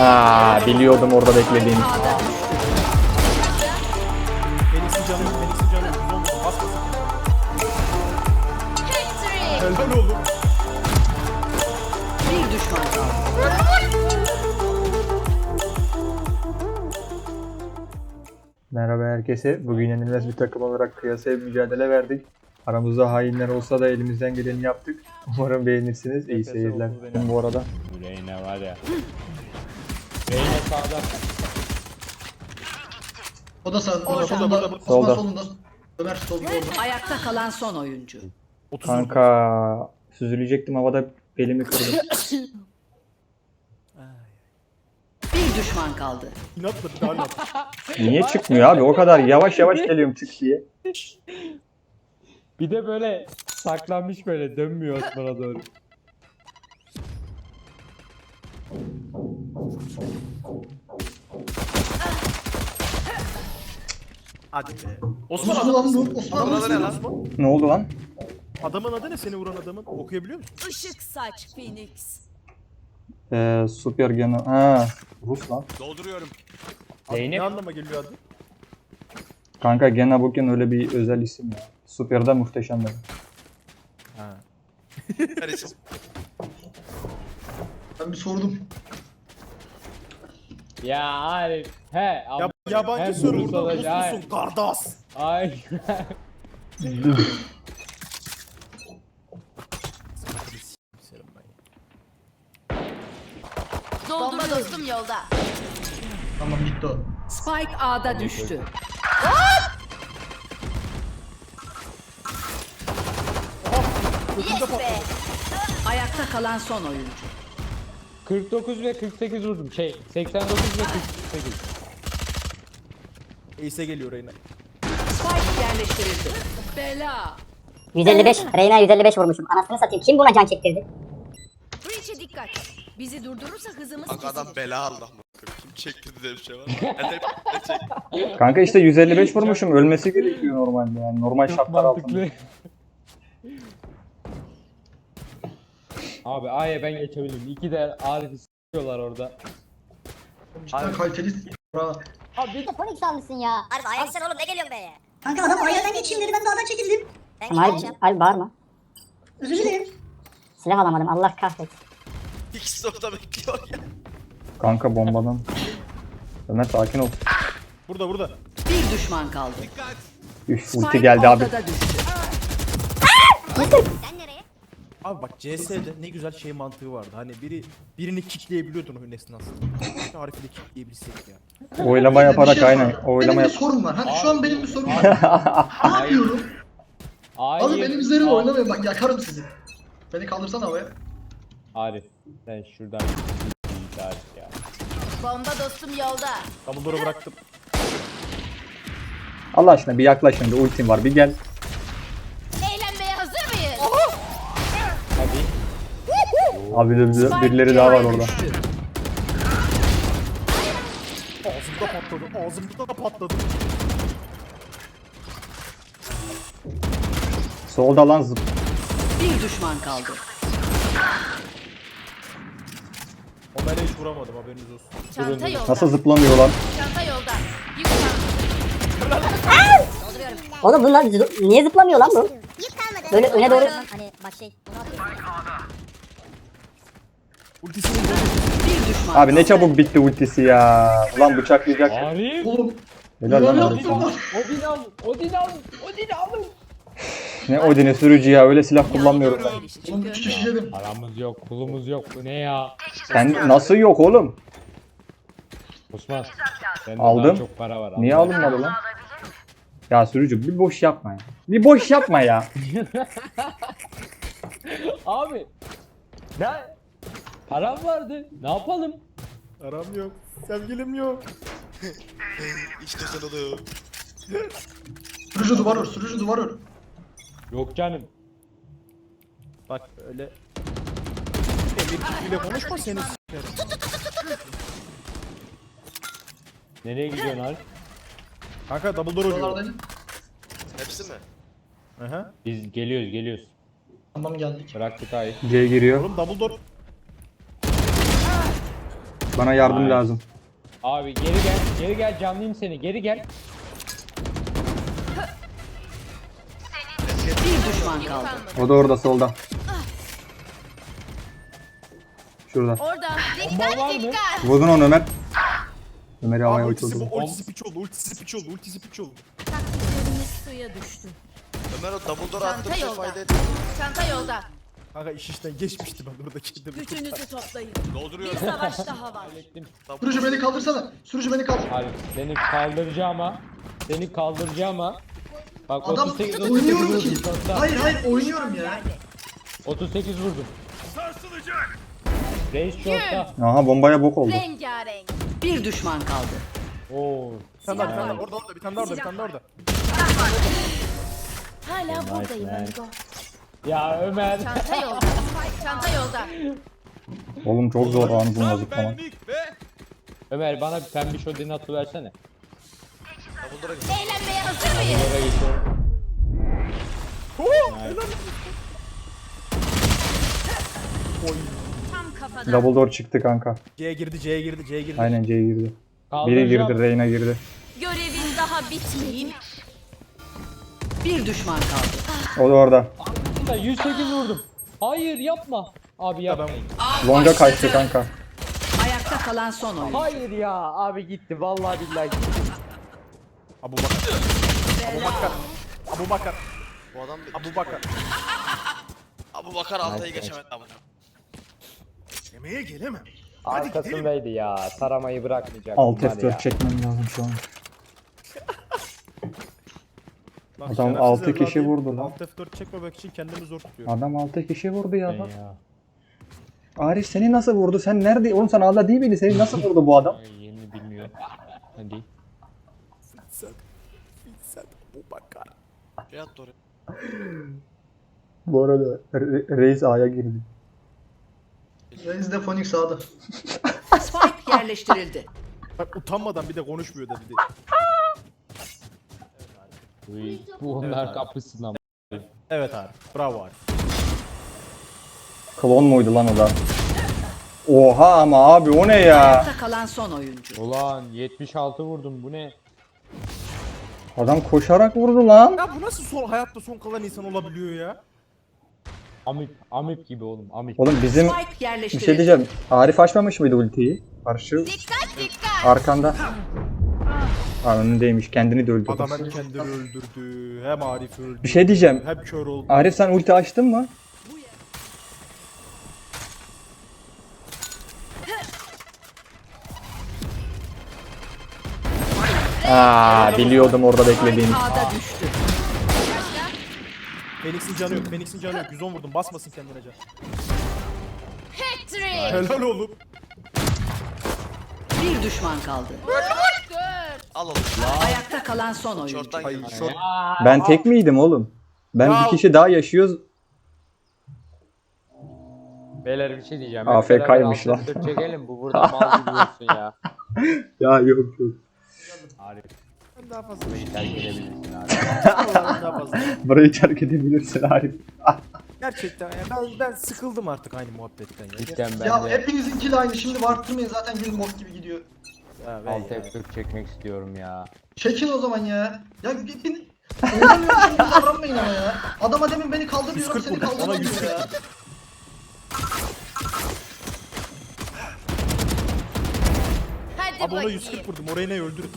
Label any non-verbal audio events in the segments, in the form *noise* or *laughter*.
Aa, biliyordum orada beklediğini. A'da düştü. Felix'in canı yok. Felix'in canı yok. Yüz oldu. Bas bas. Helal oğlum. Bir düşman kaldı. Merhaba herkese. Bugün yenilmez bir takım olarak kıyasaya mücadele verdik. Aramızda hainler olsa da elimizden geleni yaptık. Umarım beğenirsiniz. İyi seyirler. Bu arada. Reyna var ya. Reyna sağda. O da sağ, o da Burada, solunda, burada, burada. Osman Solda. solunda. Ömer solunda orada. Ayakta kalan son oyuncu. 30 Kanka süzülecektim havada belimi kırdım. *laughs* Bir düşman kaldı. İnatla bir daha inat. *laughs* Niye çıkmıyor abi? O kadar yavaş yavaş geliyorum çık diye. Bir de böyle saklanmış böyle dönmüyor Osman'a doğru. *laughs* Hadi be. Osman Osman adam lan bu. Osman Adamın adı ne lan. Ne oldu lan? Adamın adı ne seni vuran adamın? Okuyabiliyor musun? Işık saç Phoenix. Ee, süper gene. Ha, Rus lan. Adı Zeynep. Ne anlama geliyor adı? Kanka gene bugün öyle bir özel isim ya. Süper'de muhteşem dedim. Ha. Ben bir sordum. Ya Arif. He. Ya, ab- yabancı Hem serverda Ruslusun kardas. Ay. Bomba dostum yolda. Tamam gitti o. Spike A'da düştü. Yes be. Ayakta kalan son oyuncu. 49 ve 48 vurdum. Şey 89 ve 48. Ace'e geliyor Reyna. Spike yerleştirildi. Bela. 155. Reyna 155 vurmuşum. Anasını satayım. Kim buna can çektirdi? Breach'e dikkat. Bizi durdurursa hızımız Kanka adam kesilir. bela Allah mı? Kim çekti diye bir şey var. *laughs* De? Kanka işte 155 vurmuşum. Ölmesi gerekiyor normalde yani. Normal şartlar altında. Abi A'ya ben geçebilirim. İki de Arif'i s**yorlar orada. Cidden kaliteli. Bra. Abi bir de Phoenix almışsın ya. Harbi ayaksın oğlum ne geliyorsun be? Kanka adam ayardan geçeyim dedi ben dağdan çekildim. Ben Tamam abi, geçeceğim. abi bağırma. Özür dilerim. Silah alamadım Allah kahretsin. İkisi de orada bekliyor ya. Kanka bombadan. Ömer sakin ol. Burada burada. Bir düşman kaldı. Üf Spike ulti geldi abi. ortada düştü. Sen? Abi bak CS'de ne güzel şey mantığı vardı. Hani biri birini kickleyebiliyordun oyun esnasında. Keşke Arif'i de kickleyebilsek ya. Oylama yaparak şey aynen. var. Oylama Benim bir yap. sorun var. Hani şu an benim bir sorun var. ne yapıyorum? A'yı... Abi benim üzerime oynamayın bak yakarım sizi. Beni kaldırsana havaya. Arif sen şuradan bir Arif ya. Bomba dostum yolda. Dumbledore'u bıraktım. Allah aşkına bir yaklaş şimdi ultim var bir gel. Abi bir- bir- birileri daha var orada. Ağzımda patladı. Ağzımda da patladı. Solda lan zıp. Bir düşman kaldı. Ömer'e hiç vuramadım haberiniz olsun. Çanta yolda. Nasıl zıplamıyorlar? Çanta yolda. Dolduruyorum. Oğlum bunlar zı- niye zıplamıyor lan bu? Böyle öne doğru. Hani bak şey. Ultisini Bir düşman Abi ne çabuk bitti ultisi ya. Ulan bıçaklayacak. Arif. Oğlum. Helal lan Arif. Odin al. Odin al. Odin al. Ne Odin'i sürücü ya öyle silah kullanmıyorum ben. Oğlum 3 kişi yedim. Paramız yok, pulumuz yok. Bu ne ya? Sen nasıl yok oğlum? Osman. Sende Aldım. daha çok para var. Niye Allah. alınmadı lan? Ya sürücü bir boş yapma ya. Bir boş yapma ya. *laughs* Abi. Ne? Param vardı. Ne yapalım? Aram yok. Sevgilim yok. İşte sen oğlum. Sürücü duvar ör, sürücü duvar ör. Yok canım. Bak öyle Emir kickliyle konuşma seni s**erim. *laughs* Nereye gidiyorsun Arif? Kanka Dumbledore diyor. Buralardayım. Hepsi mi? Aha. Biz geliyoruz, geliyoruz. Tamam geldik. Bıraktık A'yı. C giriyor. Oğlum Dumbledore Bana yardım Ay. lazım. Abi geri gel. Geri gel canlıyım seni. Geri gel. Bir düşman kaldı. O da orada solda. Şurada. Orada. Bomba var mı? Vurdun onu Ömer. Ömer'i havaya ultisi, uçurdu. bu- ultisi piç oldu, ultisi piç oldu, ultisi piç oldu. Taktiklerimiz suya düştü. Ömer o double door attı Çanta bir şey yolda. fayda etmedi. Çanta yolda. Kanka iş işten geçmişti ben orada kendimi. Gücünüzü toplayın. Dolduruyor. Bir savaş daha var. Sürücü beni kaldırsana. Sürücü beni kaldır. Abi seni kaldıracağım ha. Seni kaldıracağım ha. Bak Adam 38 38 oynuyorum vurdum. ki. Hayır hayır oynuyorum ya. 38 vurdum. Reis şortta. Aha bombaya bok oldu. Rengarenk. Bir düşman kaldı. Oo. Bir tane daha, bir tane daha. Orada, orada, bir tane daha orada, bir tane daha orada. Hala buradayım amigo. Ya Ömer. Çanta yolda. Çanta yolda. Oğlum çok zor lan bununla zıplamak. Ömer bana bir pembe şodini atı versene. Eğlenmeye hazır mıyız? Oraya geçiyorum. Tam kafadan. Double door çıktı kanka. C'ye girdi, C'ye girdi, C'ye girdi. Aynen C'ye girdi. Biri Kaldıracağım. girdi, Reyna girdi. Görevin daha bitmedi. Bir düşman kaldı. O da orada. Da 108 vurdum. Hayır yapma. Abi yapmayın. Longa kaçtı kanka. Ayakta kalan son oyun. Hayır ya abi gitti vallahi billahi gitti. Abu Bakar. Abu Bakar. Abu Bakar. Bu adam bir... Abu Bakar. *laughs* Abu Bakar altayı geçemedi ama. Yemeğe gelemem. Arkasındaydı ya. Taramayı bırakmayacak. Alt bunlar ya. F4 çekmem lazım şu an. Bak, Adam şerefsiz altı kişi evladıyım. vurdu lan. Alt F4 çekmemek için kendimi zor tutuyorum. Adam 6 kişi vurdu ya. Lan. ya. Arif seni nasıl vurdu? Sen nerede? Oğlum sen ağda değil miydin? Seni nasıl vurdu bu adam? Ay, Yeni bilmiyorum. Hadi. Sen, sen Abu Bakar. Şey attı oraya. Bu arada Re- Reis A'ya girdi. Reis de Phoenix sağda. Spike yerleştirildi. Bak utanmadan bir de konuşmuyor da bir de. Uy, bu onlar kapısından. Evet abi. Bravo abi. Klon muydu lan o da? Oha ama abi o ne ya? Ayakta kalan son oyuncu. Ulan 76 vurdum bu ne? Adam koşarak vurdu lan. Ya bu nasıl son hayatta son kalan insan olabiliyor ya? Amip, amip gibi oğlum amip. Oğlum bizim bir şey diyeceğim. Arif açmamış mıydı ultiyi? Karşı Dikkat dikkat. arkanda. Aa önündeymiş. Kendini de öldürdü. Adam hem kendini öldürdü, hem Arif öldürdü. Bir şey diyeceğim. Hem kör oldu. Arif sen ulti açtın mı? Aa biliyordum orada beklediğini. A'da düştü. Phoenix'in canı yok, Phoenix'in canı yok. 110 vurdum, basmasın kendine can. Patrick. Helal oğlum. Bir düşman kaldı. Al oğlum. Ayakta kalan son oyuncu. Ay. Ben tek miydim oğlum? Ben Ya- bir kişi daha yaşıyoruz. Beyler bir şey diyeceğim. AFK'ymış Hep beraber lan. altı çekelim bu burada mal gibi olsun ya. *laughs* Ya yok yok. Arif Ben daha fazla. burayı terk edebilirsin abi. Vallahi daha fazla. Burayı terk edebilirsin Arif. Gerçekten ya ben ben sıkıldım artık aynı muhabbetten ya. Cidden ben Ya de hepinizinki de aynı. Şimdi varttırmayın zaten gün mod gibi gidiyor. Ya, be alt ya. F4 çekmek istiyorum ya. Çekin o zaman ya. Ya bir... *laughs* Oynamıyorum şimdi davranmayın ama ya. Adama demin beni kaldır diyorum 140 seni vurdum, ona kaldıramıyor 140 ya. Hadi Abi ona bakayım. 140 vurdum, orayı ne öldürdüm.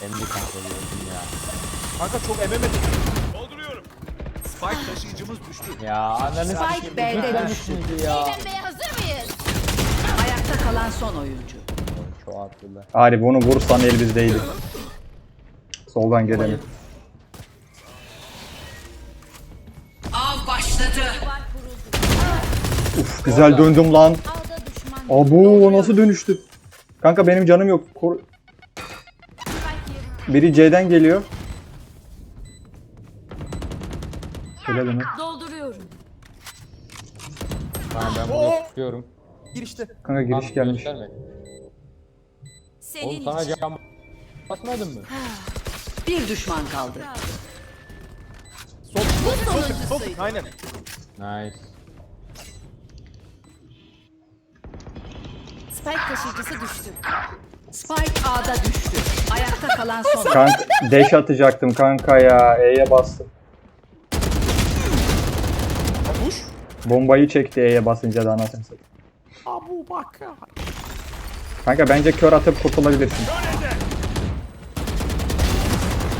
Hem de kontrol ediyorum ya. Kanka çok ememedim. Ya ananı Spike sikeyim, B'de ben düştü. ya. Eğlenmeye hazır? Ayakta kalan son oyuncu. Çok haklılar. Arif onu vursan el bizdeydi. Soldan gelelim. Av başladı. Uf güzel döndüm lan. Alda düşman. Abu o nasıl dönüştü? Kanka benim canım yok. Kor- Biri C'den geliyor. Helal Ömer. Dolduruyorum. Ha, ben bunu tutuyorum. Gir işte. Kanka giriş Lan gelmiş. gösterme. Senin Oğlum sana için. cam basmadın mı? *sighs* Bir düşman kaldı. Sol. Aynen. Nice. Spike taşıyıcısı düştü. Spike A'da düştü. Ayakta kalan son. Kanka dash atacaktım kanka ya. E'ye bastım. Bombayı çekti E'ye basınca da anasını satayım. Abu Bakar. Kanka bence kör atıp kurtulabilirsin.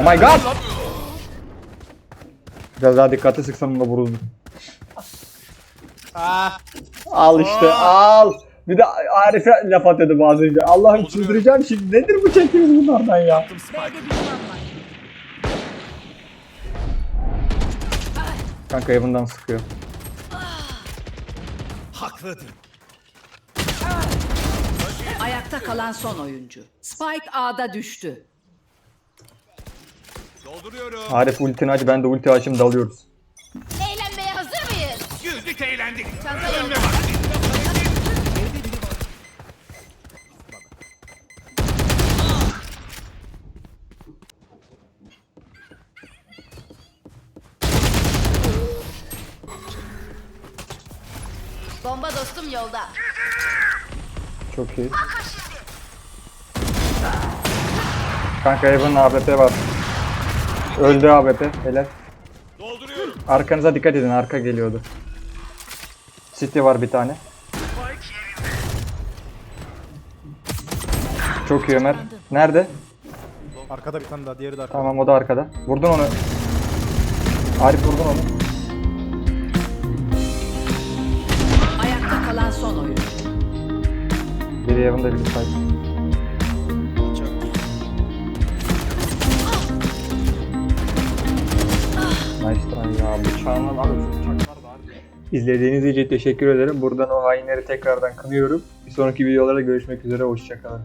Oh my god! Biraz daha dikkatli sıksam da vururdum. Ah. Al işte al. Bir de Arif'e laf atıyordu az önce. Allah'ım çıldıracağım şimdi. Nedir bu çektiğimiz bunlardan ya? Kanka evinden sıkıyor. Haklıdır. Ayakta kalan son oyuncu. Spike A'da düştü. Dolduruyorum. Arif ultini aç ben de ulti açayım dalıyoruz. Eğlenmeye hazır mıyız? Güldük eğlendik. Çanta yolda. Bomba dostum yolda. Çok iyi. Kanka Evan'ın AWP var. Öldü AWP. Helal. Dolduruyorum. Arkanıza dikkat edin. Arka geliyordu. City var bir tane. Çok iyi Ömer. Nerede? Arkada bir tane daha, diğeri de arkada. Tamam o da arkada. Vurdun onu. Arif vurdun onu. Şu bıçaklar da harbi. İzlediğiniz için teşekkür ederim. Buradan o hainleri tekrardan kınıyorum. Bir sonraki videolarda görüşmek üzere. Hoşçakalın.